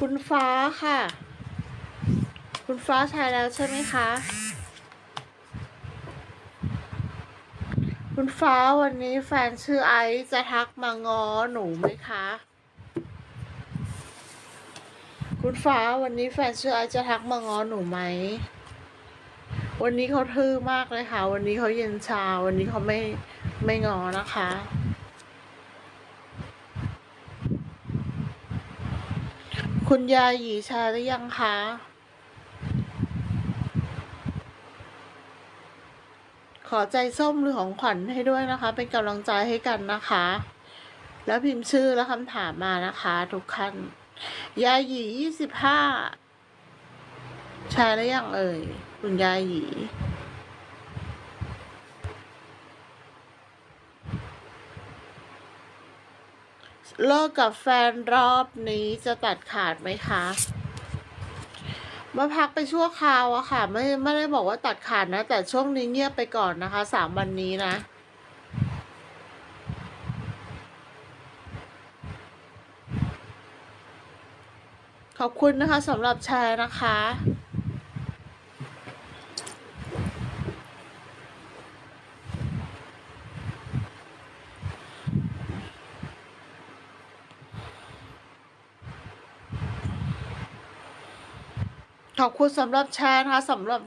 คุณฟ้าค่ะ คุณฟ้าแชร์แล้วใช่ไหมคะ คุณฟ้าวันนี้แฟนชื่อไอซ์จะทักมาง้อหนูไหมคะ คุณฟ้าวันนี้แฟนชื่อไอซ์จะทักมาง้อหนูไหม วันนี้เขาทื่อมากเลยค่ะ วันนี้เขาเย็นชา วันนี้เขาไม่ไม่งอนะคะ คุณยายหยีชาหรือยังคะขอใจส้มหรือของขวัญให้ด้วยนะคะ เป็นกำลังใจให้กันนะคะ แล้วพิมพ์ชื่อและคำถามมานะคะ ทุกท่านยายหยียี่สิบห้าชร์ได้ยังเอ่ยคุณยายหยี เลิกกับแฟนรอบนี้จะตัดขาดไหมคะมาพักไปชั่วคราวอะค่ะ ไม่ไม่ได้บอกว่าตัดขาดนะ แต่ช่วงนี้เงียบไปก่อนนะคะสามวันนี้นะ ขอบคุณนะคะสำหรับแชร์นะคะ ขอบคุณสำหรับแชร์นะคะสำหรับ